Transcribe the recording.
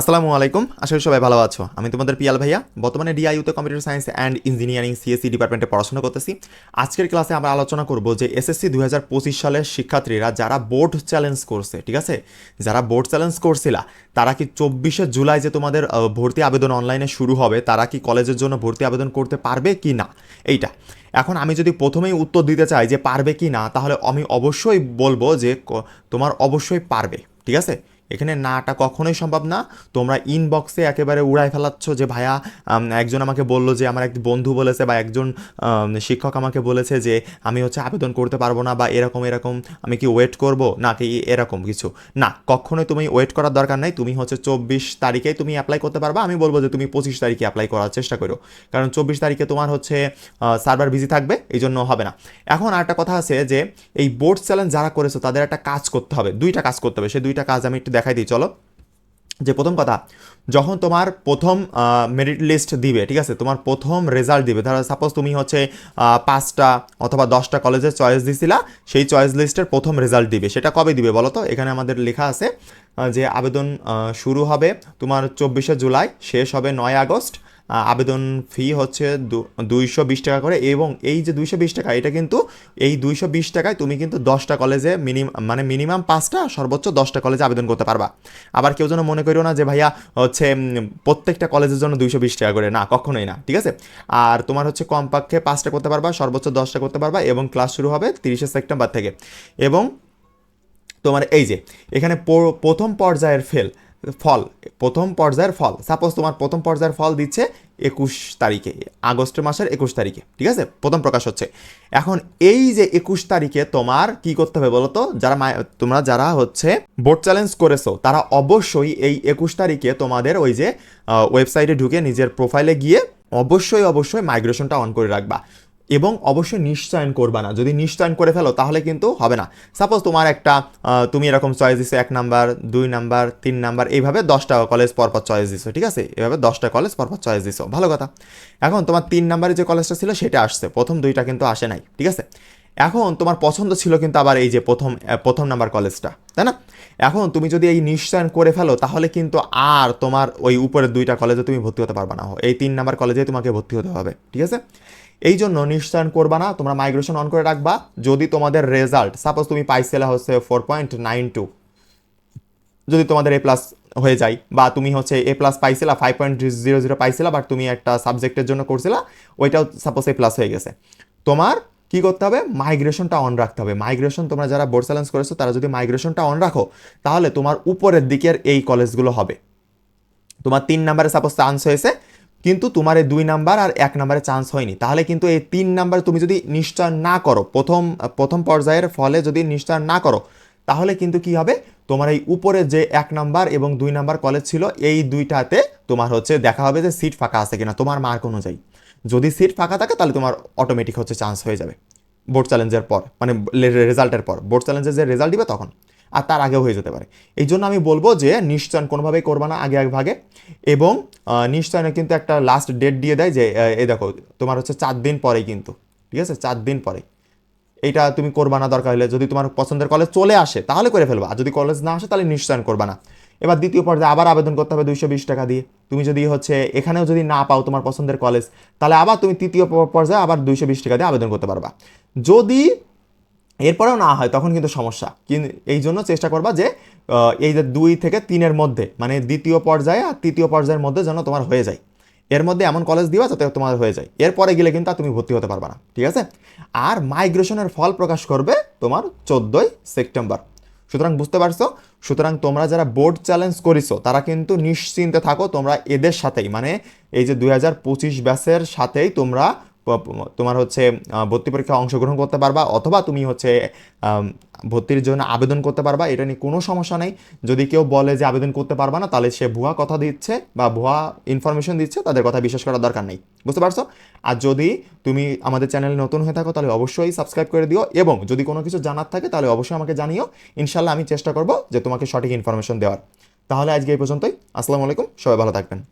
আসসালামু আলাইকুম। করি সবাই ভালো আছো। আমি তোমাদের পিয়াল ভাইয়া। বর্তমানে ডিআইউতে computer science and engineering CSC ডিপার্টমেন্টে পড়াশোনা করতেছি। আজকের ক্লাসে আমরা আলোচনা করব যে এসএসসি দু হাজার পঁচিশ সালের শিক্ষার্থীরা যারা বোর্ড চ্যালেঞ্জ করছে, ঠিক আছে? যারা বোর্ড চ্যালেঞ্জ করছিলা, তারা কি চব্বিশে জুলাই যে তোমাদের ভর্তি আবেদন অনলাইনে শুরু হবে, তারা কি কলেজের জন্য ভর্তি আবেদন করতে পারবে কি না? এইটা। এখন আমি যদি প্রথমেই উত্তর দিতে চাই যে পারবে কি না, তাহলে আমি অবশ্যই বলব যে তোমার অবশ্যই পারবে, ঠিক আছে? এখানে নাটা কখনোই সম্ভব না। তোমরা ইনবক্সে একেবারে উড়াই ফেলাচ্ছ যে, ভাইয়া একজন আমাকে বলল যে, আমার এক বন্ধু বলেছে বা একজন শিক্ষক আমাকে বলেছে যে, আমি হচ্ছে আবেদন করতে পারব না বা এরকম এরকম, আমি কি ওয়েট করব? না, কি এরকম কিছু। না, কখনোই তুমি ওয়েট করার দরকার নাই। তুমি হচ্ছে চব্বিশ তারিখে তুমি অ্যাপ্লাই করতে পারবা। আমি বলব যে, তুমি পঁচিশ তারিখে অ্যাপ্লাই করার চেষ্টা করো। কারণ চব্বিশ তারিখে তোমার হচ্ছে সার্ভার বিজি থাকবে এই জন্য হবে না। এখন আরেকটা কথা আছে যে, এই বোর্ড চ্যালেঞ্জ যারা করেছ, তাদের একটা কাজ করতে হবে। দুইটা কাজ করতে হবে। সেই দুইটা কাজ আমি একটু দেখাই দিই, চলো। যে প্রথম কথা, যখন তোমার প্রথম মেরিট লিস্ট দিবে, ঠিক আছে, তোমার প্রথম রেজাল্ট দিবে, ধরো সাপোজ তুমি হচ্ছে পাঁচটা অথবা দশটা কলেজের চয়েস দিছিলা, সেই চয়েস লিস্টের প্রথম রেজাল্ট দিবে। সেটা কবে দিবে বলো তো? এখানে আমাদের লেখা আছে যে আবেদন শুরু হবে তোমার চব্বিশে জুলাই, শেষ হবে নয় আগস্ট। আবেদন ফি হচ্ছে দুইশো বিশ টাকা করে এবং এই যে দুইশো বিশ টাকা, এটা কিন্তু এই দুইশো বিশ টাকায় তুমি কিন্তু দশটা কলেজে মিনিমাম মানে মিনিমাম পাঁচটা, সর্বোচ্চ দশটা কলেজে আবেদন করতে পারবা। আবার কেউ যেন মনে করিও না যে, ভাইয়া, হচ্ছে প্রত্যেকটা কলেজের জন্য দুইশো বিশ টাকা করে। না, কখনোই না, ঠিক আছে? আর তোমার হচ্ছে কমপক্ষে পাঁচটা করতে পারবা, সর্বোচ্চ দশটা করতে পারবা এবং ক্লাস শুরু হবে তিরিশে সেপ্টেম্বর থেকে। এবং তোমার এই যে, এখানে প্রথম পর্যায়ের ফেল ফল, প্রথম পর্যায়ের ফল সাপোজ তোমার প্রথম পর্যায়ের ফল দিচ্ছে একুশ তারিখে, আগস্ট মাসের একুশ তারিখে, ঠিক আছে? প্রথম প্রকাশ হচ্ছে। এখন এই যে একুশ তারিখে তোমার কি করতে হবে বলতো যারা তোমরা যারা হচ্ছে বোর্ড চ্যালেঞ্জ করেছ, তারা অবশ্যই এই একুশ তারিখে তোমাদের ওই যে ওয়েবসাইটে ঢুকে নিজের প্রোফাইলে গিয়ে অবশ্যই অবশ্যই মাইগ্রেশনটা অন করে রাখবা। এবং অবশ্যই নিশ্চয়ন করবা না। যদি নিশ্চয়ন করে ফেলো, তাহলে কিন্তু হবে না। সাপোজ তোমার একটা তুমি এরকম চয়েস দিছো, এক নাম্বার দুই নাম্বার তিন নাম্বার এইভাবে দশটা কলেজ পরপর চয়েস দিছো, ঠিক আছে? এভাবে দশটা কলেজ পরপর চয়েস দিছো, ভালো কথা। এখন তোমার তিন নাম্বারে যে কলেজটা ছিল, সেটা আসছে। প্রথম দুইটা কিন্তু আসে নাই, ঠিক আছে? এখন তোমার পছন্দ ছিল কিন্তু আবার এই যে প্রথম প্রথম নাম্বার কলেজটা তাই না? এখন তুমি যদি এই নিশ্চয়ন করে ফেলো, তাহলে কিন্তু আর তোমার ওই উপরের দুইটা কলেজে তুমি ভর্তি হতে পারবে না। এই তিন নাম্বার কলেজে তোমাকে ভর্তি হতে হবে, ঠিক আছে? এই জন্য নিশ্চয়ন করবা না, তোমরা মাইগ্রেশন অন করে রাখবা। যদি তোমাদের রেজাল্ট সাপোজ তুমি পাইছিলে হচ্ছে ফোর পয়েন্ট নাইন টু যদি তোমাদের এ প্লাস হয়ে যায়, বা তুমি হচ্ছে এ প্লাস পাইছিলা ফাইভ পয়েন্ট জিরো জিরো পাইছিলা বাট তুমি একটা সাবজেক্টের জন্য করছিলা, ওইটাও সাপোজ এ প্লাস হয়ে গেছে। তোমার কি করতে হবে? মাইগ্রেশনটা অন রাখতে হবে। মাইগ্রেশন তোমরা যারা বোর্ড চ্যালেঞ্জ করেছ, তারা যদি মাইগ্রেশনটা অন রাখো, তাহলে তোমার উপরের দিকের এই কলেজগুলো হবে। তোমার তিন নাম্বারে সাপোজ চান্স হয়েছে কিন্তু তোমার এই দুই নাম্বার আর এক নাম্বারে চান্স হয়নি। তাহলে কিন্তু এই তিন নাম্বার তুমি যদি নিশ্চয় না করো, প্রথম প্রথম পর্যায়ের ফলে যদি নিশ্চয় না করো, তাহলে কিন্তু কি হবে? তোমার এই উপরে যে এক নাম্বার এবং দুই নাম্বার কলেজ ছিল, এই দুইটাতে তোমার হচ্ছে দেখা হবে যে সিট ফাঁকা আছে কিনা, তোমার মার্ক অনুযায়ী। যদি সিট ফাঁকা থাকে, তাহলে তোমার অটোমেটিক হচ্ছে চান্স হয়ে যাবে। বোর্ড চ্যালেঞ্জের পর মানে রেজাল্টের পর। বোর্ড চ্যালেঞ্জের যে রেজাল্ট দিবে তখন। আর তার আগেও হয়ে যেতে পারে। এই জন্য আমি বলব যে নিশ্চয়ন কোনোভাবেই করবা না আগে ভাগে এবং নিশ্চয়নে কিন্তু একটা লাস্ট ডেট দিয়ে দেয় যে এই দেখো, তোমার হচ্ছে চার দিন পরেই কিন্তু, ঠিক আছে? চার দিন পরে এইটা তুমি করবা না, দরকার হলে যদি তোমার পছন্দের কলেজ চলে আসে, তাহলে করে ফেলবা। আর যদি কলেজ না আসে, তাহলে নিশ্চয়ন করবা না। এবার দ্বিতীয় পর্যায়ে আবার আবেদন করতে হবে দুইশো বিশ টাকা দিয়ে। তুমি যদি হচ্ছে এখানেও যদি না পাও তোমার পছন্দের কলেজ তাহলে আবার তুমি তৃতীয় পর্যায়ে আবার দুইশো বিশ টাকা দিয়ে আবেদন করতে পারবা। যদি এরপরেও না হয়, তখন কিন্তু সমস্যা। কিন্তু এই জন্য চেষ্টা করবা যে এই যে দুই থেকে তিনের মধ্যে মানে দ্বিতীয় পর্যায়ে আর তৃতীয় পর্যায়ের মধ্যে যেন তোমার হয়ে যায়। এর মধ্যে এমন কলেজ দিবা যাতে তোমার হয়ে যায়। এরপরে গেলে কিন্তু তুমি ভর্তি হতে পারবা না, ঠিক আছে? আর মাইগ্রেশনের ফল প্রকাশ করবে তোমার চোদ্দোই সেপ্টেম্বর। সুতরাং বুঝতে পারছ? সুতরাং তোমরা যারা বোর্ড চ্যালেঞ্জ করিছো, তারা কিন্তু নিশ্চিন্তে থাকো, তোমরা এদের সাথেই মানে এই যে দুই হাজার পঁচিশ ব্যাচের সাথেই তোমরা তোমার হচ্ছে ভর্তি পরীক্ষায় অংশগ্রহণ করতে পারবা অথবা তুমি হচ্ছে ভর্তির জন্য আবেদন করতে পারবা, এটা নিয়ে কোনো সমস্যা নেই। যদি কেউ বলে যে আবেদন করতে পারবা না, তাহলে সে ভুয়া কথা দিচ্ছে বা ভুয়া ইনফরমেশন দিচ্ছে, তাদের কথা বিশ্বাস করার দরকার নেই। বুঝতে পারছ? আর যদি তুমি আমাদের চ্যানেলে নতুন হয়ে থাকো, তাহলে অবশ্যই সাবস্ক্রাইব করে দিও এবং যদি কোনো কিছু জানার থাকে, তাহলে অবশ্যই আমাকে জানিও। ইনশাল্লাহ আমি চেষ্টা করব যে তোমাকে সঠিক ইনফরমেশন দেওয়ার। তাহলে আজকে এই পর্যন্তই। আসসালামু আলাইকুম। সবাই ভালো থাকবেন।